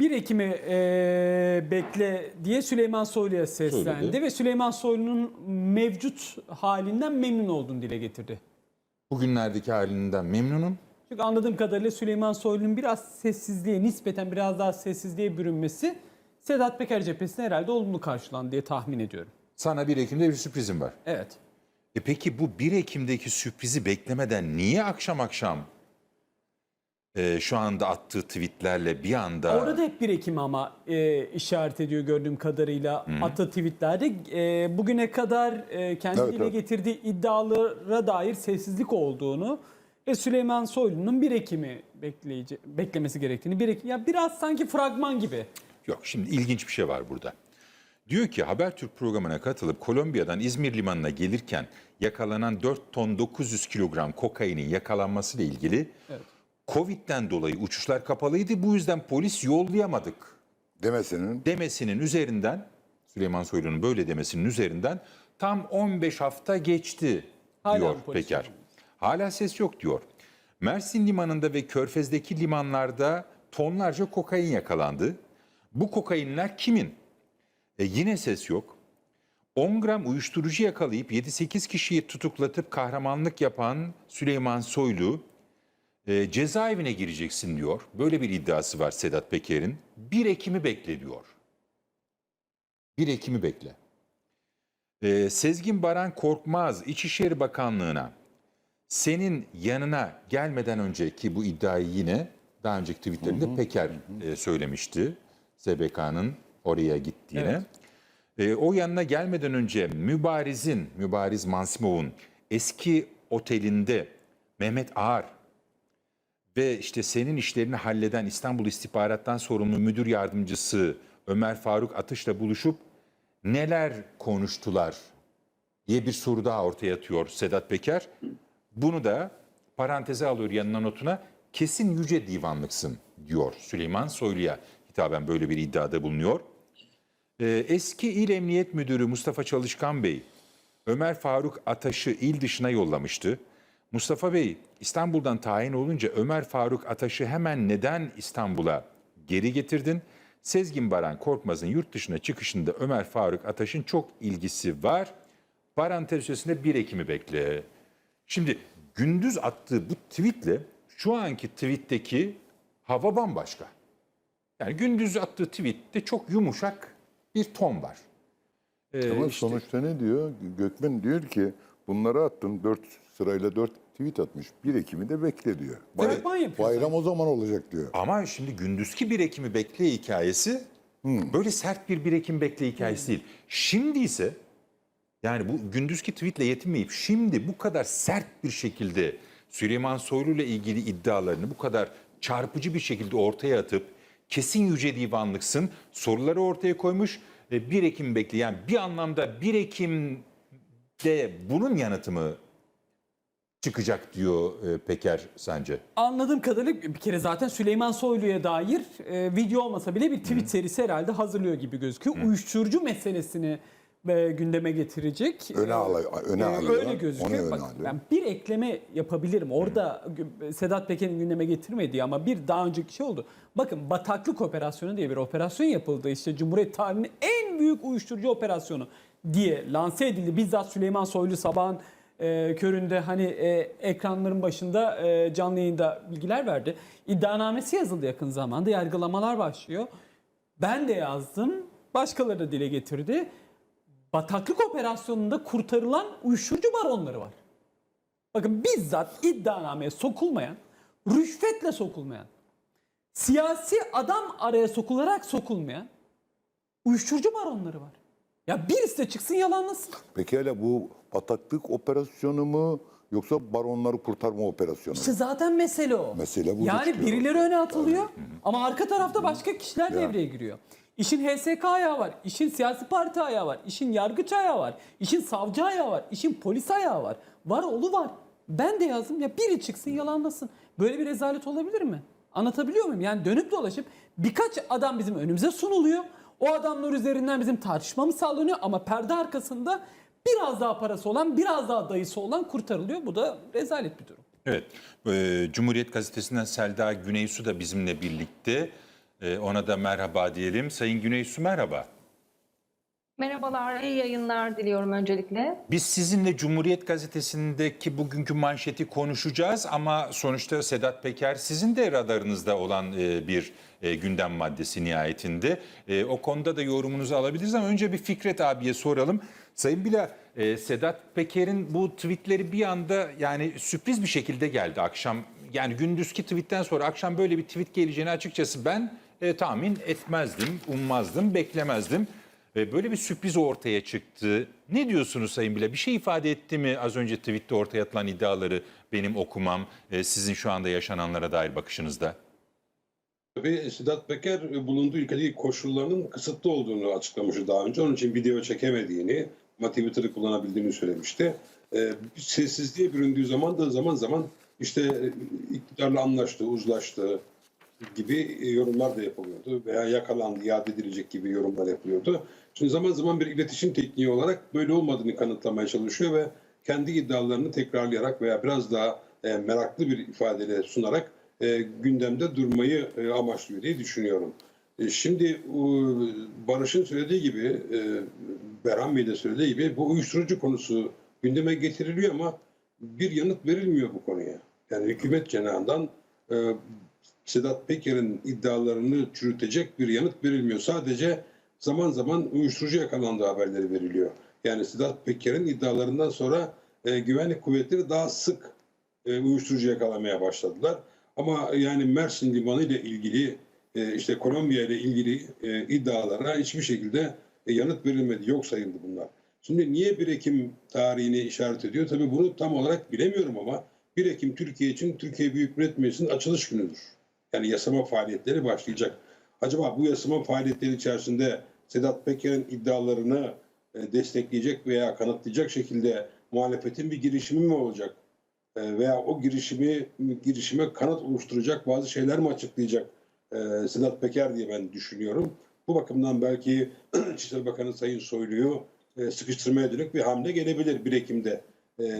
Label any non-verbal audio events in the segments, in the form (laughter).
1 Ekim'i e, bekle diye Süleyman Soylu'ya seslendi Söyledi. ve Süleyman Soylu'nun mevcut halinden memnun olduğunu dile getirdi. Bugünlerdeki halinden memnunum. Çünkü anladığım kadarıyla Süleyman Soylu'nun biraz sessizliğe, nispeten biraz daha sessizliğe bürünmesi Sedat Peker cephesine herhalde olumlu karşılandı diye tahmin ediyorum. Sana 1 Ekim'de bir sürprizim var. Evet. E peki bu 1 Ekim'deki sürprizi beklemeden niye akşam akşam e, şu anda attığı tweetlerle bir anda... Orada hep 1 Ekim ama e, işaret ediyor gördüğüm kadarıyla attığı tweetlerde. E, bugüne kadar e, kendi Evet, dile evet. getirdiği iddialara dair sessizlik olduğunu ve Süleyman Soylu'nun 1 Ekim'i bekleyici, beklemesi gerektiğini. 1 Ekim, ya biraz sanki fragman gibi. Yok şimdi ilginç bir şey var burada. Diyor ki Habertürk programına katılıp Kolombiya'dan İzmir limanına gelirken yakalanan 4 ton 900 kilogram kokainin yakalanmasıyla ilgili Covid'den dolayı uçuşlar kapalıydı. Bu yüzden polis yollayamadık demesinin demesinin üzerinden Süleyman Soylu'nun böyle demesinin üzerinden tam 15 hafta geçti Hala diyor polis Peker. yok? Hala ses yok diyor. Mersin limanında ve Körfez'deki limanlarda tonlarca kokain yakalandı. Bu kokainler kimin? E yine ses yok. 10 gram uyuşturucu yakalayıp 7-8 kişiyi tutuklatıp kahramanlık yapan Süleyman Soylu e, cezaevine gireceksin diyor. Böyle bir iddiası var Sedat Peker'in. 1 Ekim'i bekle diyor. 1 Ekim'i bekle. E, Sezgin Baran Korkmaz İçişleri Bakanlığı'na senin yanına gelmeden önceki bu iddiayı yine daha önceki tweetlerinde Peker e, söylemişti. SBK'nın oraya gittiğine. E, o yanına gelmeden önce Mübariz'in, Mübariz Mansimov'un eski otelinde Mehmet Ağar ve işte senin işlerini halleden İstanbul İstihbarat'tan sorumlu müdür yardımcısı Ömer Faruk Atış'la buluşup neler konuştular diye bir soru daha ortaya atıyor Sedat Peker. Bunu da paranteze alıyor yanına notuna kesin yüce divanlıksın diyor Süleyman Soylu'ya hitaben böyle bir iddiada bulunuyor. Ee, eski İl Emniyet Müdürü Mustafa Çalışkan Bey, Ömer Faruk Ataş'ı il dışına yollamıştı. Mustafa Bey, İstanbul'dan tayin olunca Ömer Faruk Ataş'ı hemen neden İstanbul'a geri getirdin? Sezgin Baran Korkmaz'ın yurt dışına çıkışında Ömer Faruk Ataş'ın çok ilgisi var. Parantez içerisinde 1 Ekim'i bekle. Şimdi gündüz attığı bu tweetle şu anki tweetteki hava bambaşka. Yani gündüz attığı tweette çok yumuşak bir ton var. Ee, ama işte- sonuçta ne diyor? Gökmen diyor ki bunları attın dört sırayla dört tweet atmış. 1 Ekim'i de bekle diyor. Fragman yapıyor bayram o zaman olacak diyor. Ama şimdi gündüzki 1 Ekim'i bekle hikayesi böyle sert bir 1 Ekim bekle hikayesi değil. Şimdi ise yani bu gündüzki tweetle yetinmeyip şimdi bu kadar sert bir şekilde Süleyman Soylu ile ilgili iddialarını bu kadar çarpıcı bir şekilde ortaya atıp kesin yüce divanlıksın soruları ortaya koymuş. E, 1 Ekim bekle yani bir anlamda 1 Ekim'de bunun yanıtı mı çıkacak diyor e, Peker sence? Anladığım kadarıyla bir kere zaten Süleyman Soylu'ya dair e, video olmasa bile bir tweet serisi herhalde hazırlıyor gibi gözüküyor. Uyuşturucu meselesini e, gündeme getirecek. Öne E, alay- öne e, alıyor. Öyle Onu gözüküyor. öne Bak, ben bir ekleme yapabilirim. Orada gü- Sedat Peker'in gündeme getirmediği ama bir daha önceki şey oldu. Bakın bataklık operasyonu diye bir operasyon yapıldı. İşte Cumhuriyet tarihinin en büyük uyuşturucu operasyonu diye lanse edildi. Bizzat Süleyman Soylu sabahın e, köründe hani e, ekranların başında e, canlı yayında bilgiler verdi. İddianamesi yazıldı yakın zamanda. Yargılamalar başlıyor. Ben de yazdım. Başkaları da dile getirdi. Bataklık operasyonunda kurtarılan uyuşturucu baronları var. Bakın bizzat iddianameye sokulmayan, rüşvetle sokulmayan, siyasi adam araya sokularak sokulmayan uyuşturucu baronları var. Ya birisi de çıksın yalanlasın. Peki hele bu bataklık operasyonu mu yoksa baronları kurtarma operasyonu mu? İşte zaten mesele o. Mesele burada Yani çıkıyor. birileri öne atılıyor ama arka tarafta başka kişiler devreye giriyor. İşin HSK ayağı var, işin siyasi parti ayağı var, işin yargıç ayağı var, işin savcı ayağı var, işin polis ayağı var. Var oğlu var. Ben de yazdım ya biri çıksın yalanlasın. Böyle bir rezalet olabilir mi? Anlatabiliyor muyum? Yani dönüp dolaşıp birkaç adam bizim önümüze sunuluyor. O adamlar üzerinden bizim tartışmamız sağlanıyor ama perde arkasında biraz daha parası olan, biraz daha dayısı olan kurtarılıyor. Bu da rezalet bir durum. Evet, e, Cumhuriyet Gazetesi'nden Selda Güneysu da bizimle birlikte. E, ona da merhaba diyelim. Sayın Güney Su merhaba. Merhabalar, iyi yayınlar diliyorum öncelikle. Biz sizinle Cumhuriyet Gazetesi'ndeki bugünkü manşeti konuşacağız ama sonuçta Sedat Peker sizin de radarınızda olan e, bir e, gündem maddesi nihayetinde. E, O konuda da yorumunuzu alabiliriz ama önce bir Fikret abiye soralım. Sayın Bila, Sedat Peker'in bu tweetleri bir anda yani sürpriz bir şekilde geldi akşam. Yani gündüzki tweetten sonra akşam böyle bir tweet geleceğini açıkçası ben tahmin etmezdim, ummazdım, beklemezdim. E, Böyle bir sürpriz ortaya çıktı. Ne diyorsunuz Sayın Bile? Bir şey ifade etti mi az önce tweette ortaya atılan iddiaları benim okumam, e, sizin şu anda yaşananlara dair bakışınızda? Tabii Sedat Peker bulunduğu ülkedeki koşullarının kısıtlı olduğunu açıklamıştı daha önce. Onun için video çekemediğini ama Twitter'ı kullanabildiğini söylemişti. Ee, sessizliğe büründüğü zaman da zaman zaman işte e, iktidarla anlaştı, uzlaştı gibi e, yorumlar da yapılıyordu. Veya yakalandı, iade edilecek gibi yorumlar yapılıyordu. Şimdi zaman zaman bir iletişim tekniği olarak böyle olmadığını kanıtlamaya çalışıyor ve kendi iddialarını tekrarlayarak veya biraz daha e, meraklı bir ifadeyle sunarak e, gündemde durmayı e, amaçlıyor diye düşünüyorum. E, şimdi o, Barış'ın söylediği gibi, e, Berhan Bey de söylediği gibi bu uyuşturucu konusu gündeme getiriliyor ama bir yanıt verilmiyor bu konuya. Yani hükümet cenahından e, Sedat Peker'in iddialarını çürütecek bir yanıt verilmiyor. Sadece zaman zaman uyuşturucu yakalandığı haberleri veriliyor. Yani Sedat Peker'in iddialarından sonra e, güvenlik kuvvetleri daha sık e, uyuşturucu yakalamaya başladılar. Ama yani Mersin Limanı ile ilgili e, işte Kolombiya ile ilgili e, iddialara hiçbir şekilde e, yanıt verilmedi. Yok sayıldı bunlar. Şimdi niye 1 Ekim tarihini işaret ediyor? Tabii bunu tam olarak bilemiyorum ama 1 Ekim Türkiye için Türkiye Büyük Millet Meclisi'nin açılış günüdür. Yani yasama faaliyetleri başlayacak. Acaba bu yasama faaliyetleri içerisinde Sedat Peker'in iddialarını e, destekleyecek veya kanıtlayacak şekilde muhalefetin bir girişimi mi olacak? E, Veya o girişimi girişime kanıt oluşturacak bazı şeyler mi açıklayacak e, Sedat Peker diye ben düşünüyorum. Bu bakımdan belki (clears throat) İçişleri Bakanı Sayın Soylu'yu sıkıştırmaya dönük bir hamle gelebilir 1 Ekim'de.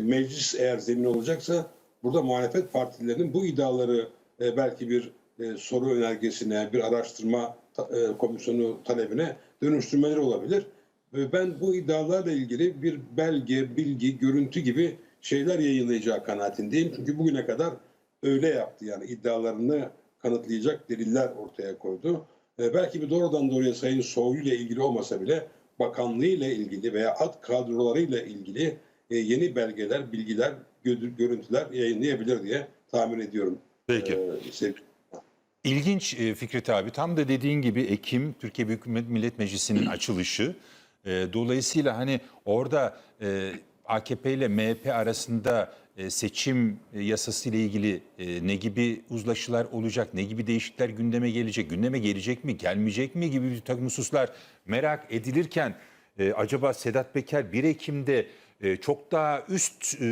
Meclis eğer zemin olacaksa burada muhalefet partilerinin bu iddiaları e, belki bir e, soru önergesine, bir araştırma e, komisyonu talebine dönüştürmeleri olabilir. Ben bu iddialarla ilgili bir belge, bilgi, görüntü gibi şeyler yayınlayacağı kanaatindeyim. Çünkü bugüne kadar öyle yaptı. Yani iddialarını kanıtlayacak deliller ortaya koydu. Belki bir doğrudan doğruya Sayın Soylu ile ilgili olmasa bile bakanlığı ile ilgili veya alt kadrolarıyla ilgili e, yeni belgeler, bilgiler, gö- görüntüler yayınlayabilir diye tahmin ediyorum. Peki. Ee, sevgili İlginç e, Fikret abi. Tam da dediğin gibi Ekim Türkiye Büyük Millet Meclisi'nin (clears throat) açılışı. E, Dolayısıyla hani orada e, AKP ile MHP arasında seçim yasası ile ilgili ne gibi uzlaşılar olacak, ne gibi değişiklikler gündeme gelecek, gündeme gelecek mi, gelmeyecek mi gibi bir takım hususlar merak edilirken acaba Sedat Peker 1 Ekim'de e, çok daha üst e,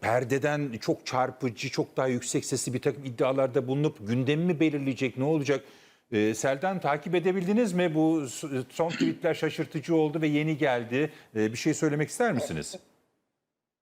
perdeden çok çarpıcı, çok daha yüksek sesli bir takım iddialarda bulunup gündemi mi belirleyecek, ne olacak? E, Seldan takip edebildiniz mi? Bu son tweetler şaşırtıcı oldu ve yeni geldi. E, bir şey söylemek ister misiniz?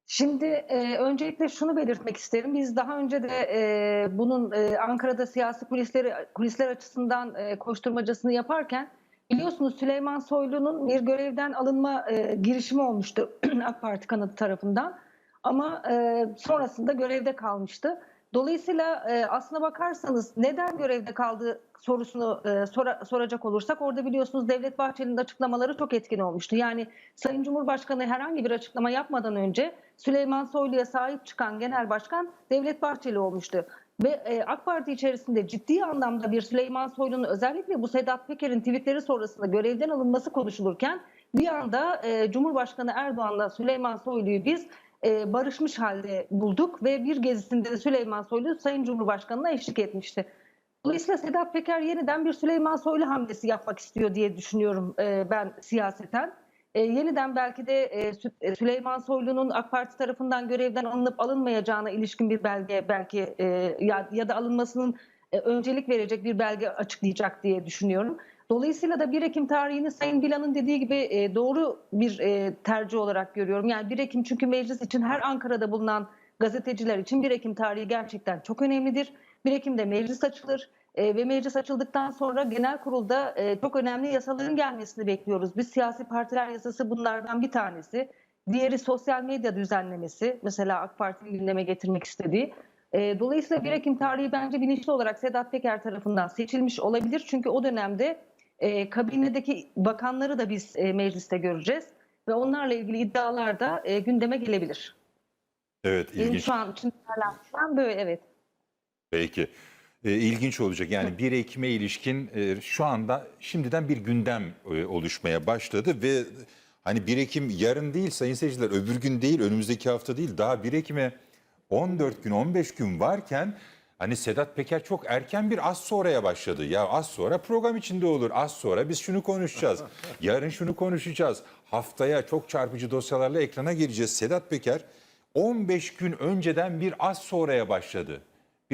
Şimdi e, öncelikle şunu belirtmek isterim. Biz daha önce de e, bunun e, Ankara'da siyasi kulisleri kulisler açısından e, koşturmacasını yaparken biliyorsunuz Süleyman Soylu'nun bir görevden alınma e, girişimi olmuştu (clears throat) AK Parti kanadı tarafından. Ama e, sonrasında görevde kalmıştı. Dolayısıyla e, aslına bakarsanız neden görevde kaldığı sorusunu e, sora- soracak olursak orada biliyorsunuz Devlet Bahçeli'nin açıklamaları çok etkin olmuştu. Yani Sayın Cumhurbaşkanı herhangi bir açıklama yapmadan önce Süleyman Soylu'ya sahip çıkan Genel Başkan Devlet Bahçeli olmuştu. Ve e, AK Parti içerisinde ciddi anlamda bir Süleyman Soylu'nun özellikle bu Sedat Peker'in tweetleri sonrasında görevden alınması konuşulurken bir anda e, Cumhurbaşkanı Erdoğan'la Süleyman Soylu'yu biz e, barışmış halde bulduk ve bir gezisinde de Süleyman Soylu Sayın Cumhurbaşkanı'na eşlik etmişti. Dolayısıyla Sedat Peker yeniden bir Süleyman Soylu hamlesi yapmak istiyor diye düşünüyorum e, ben siyaseten. E, yeniden belki de e, e, Süleyman Soylu'nun AK Parti tarafından görevden alınıp alınmayacağına ilişkin bir belge belki e, ya, ya da alınmasının e, öncelik verecek bir belge açıklayacak diye düşünüyorum. Dolayısıyla da 1 Ekim tarihini Sayın Bilan'ın dediği gibi e, doğru bir e, tercih olarak görüyorum. Yani 1 Ekim çünkü meclis için her Ankara'da bulunan gazeteciler için 1 Ekim tarihi gerçekten çok önemlidir. 1 Ekim'de meclis açılır. E, ve meclis açıldıktan sonra genel kurulda e, çok önemli yasaların gelmesini bekliyoruz. Biz siyasi partiler yasası bunlardan bir tanesi. Diğeri sosyal medya düzenlemesi. Mesela AK Parti'nin gündeme getirmek istediği. E, dolayısıyla 1 Ekim tarihi bence bilinçli olarak Sedat Peker tarafından seçilmiş olabilir. Çünkü o dönemde e, kabinedeki bakanları da biz e, mecliste göreceğiz. Ve onlarla ilgili iddialar da e, gündeme gelebilir. Evet Benim ilginç. şu an için böyle evet. Peki. E, ilginç olacak. Yani 1 Ekim'e ilişkin e, şu anda şimdiden bir gündem e, oluşmaya başladı ve hani 1 Ekim yarın değil sayın seyirciler öbür gün değil önümüzdeki hafta değil daha 1 Ekim'e 14 gün 15 gün varken hani Sedat Peker çok erken bir az sonraya başladı. Ya az sonra program içinde olur. Az sonra biz şunu konuşacağız. (laughs) Yarın şunu konuşacağız. Haftaya çok çarpıcı dosyalarla ekrana gireceğiz. Sedat Peker 15 gün önceden bir az sonraya başladı.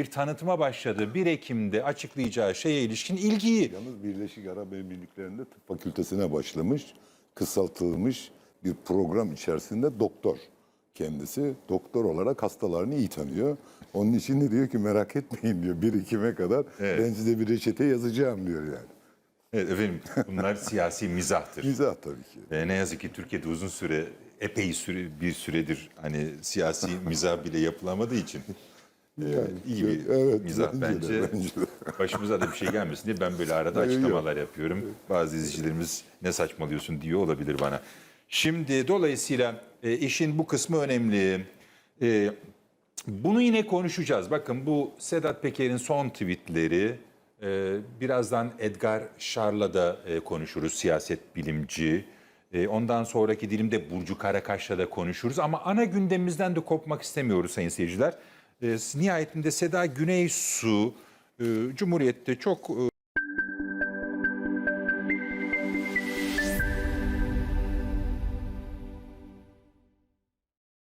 Bir tanıtıma başladı. 1 Ekim'de açıklayacağı şeye ilişkin ilgiyi. Yalnız Birleşik Arap Emirlikleri'nde tıp fakültesine başlamış, kısaltılmış bir program içerisinde doktor. Kendisi doktor olarak hastalarını iyi tanıyor. Onun için de diyor ki merak etmeyin diyor 1 Ekim'e kadar Evet. ben size bir reçete yazacağım diyor yani. Evet efendim bunlar (laughs) siyasi mizahtır. Mizah tabii ki. E, ne yazık ki Türkiye'de uzun süre epey süre bir süredir hani siyasi (laughs) mizah bile yapılamadığı için e, iyi bir evet, mizah bence de, bence. bence de. Başımıza da bir şey gelmesin diye ben böyle arada yok. açıklamalar yapıyorum. Bazı izleyicilerimiz ne saçmalıyorsun diyor olabilir bana. Şimdi dolayısıyla e, işin bu kısmı önemli. E, bunu yine konuşacağız. Bakın bu Sedat Peker'in son tweetleri. e, birazdan Edgar Şar'la da e, konuşuruz, siyaset bilimci. E, ondan sonraki dilimde Burcu Karakaş'la da konuşuruz. Ama ana gündemimizden de kopmak istemiyoruz sayın seyirciler. E, nihayetinde Seda Güneysu e, Cumhuriyet'te çok e,